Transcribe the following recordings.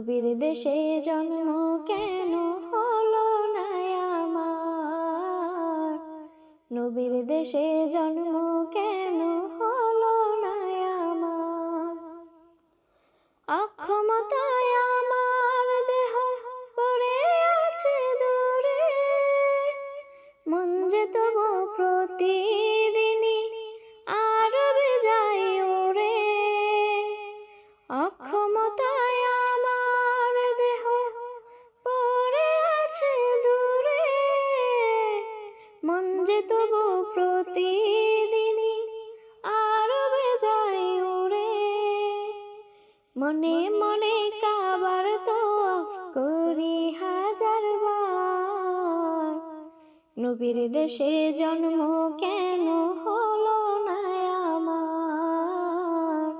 নবীর দেশে জন্ম কেন হলো না আমার? নবীর দেশে জন্ম কেন হলো না অক্ষমতায় আমার দেহ পড়ে আছে দূরে, মন যে তবু প্রতিদিনই মন যে তবু প্রতিদিনই আরবে যাই ওরে মনে মনে কাবার তো করি হাজার বার। নবীর দেশে জন্ম কেন হলো না আমার?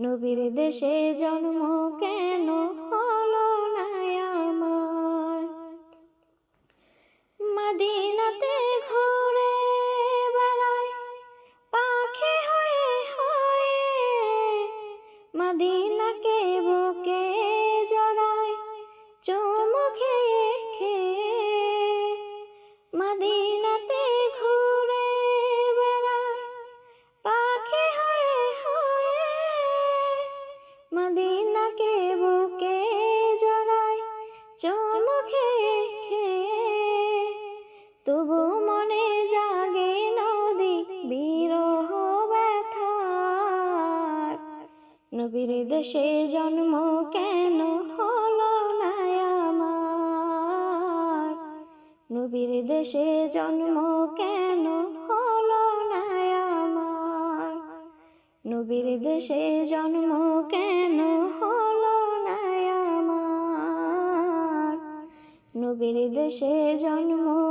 নবীর দেশে জন্ম কেন হলো চুমু খেয়ে খেয়ে তবু মনে জাগে নদী বিরহ ব্যথার। নবীর দেশে জন্ম কেন হলো না আমার? নবীর দেশে জন্ম কেন হলো না আমার? নবীর দেশে জন্ম কেন হলো নবীর দেশে জন্ম।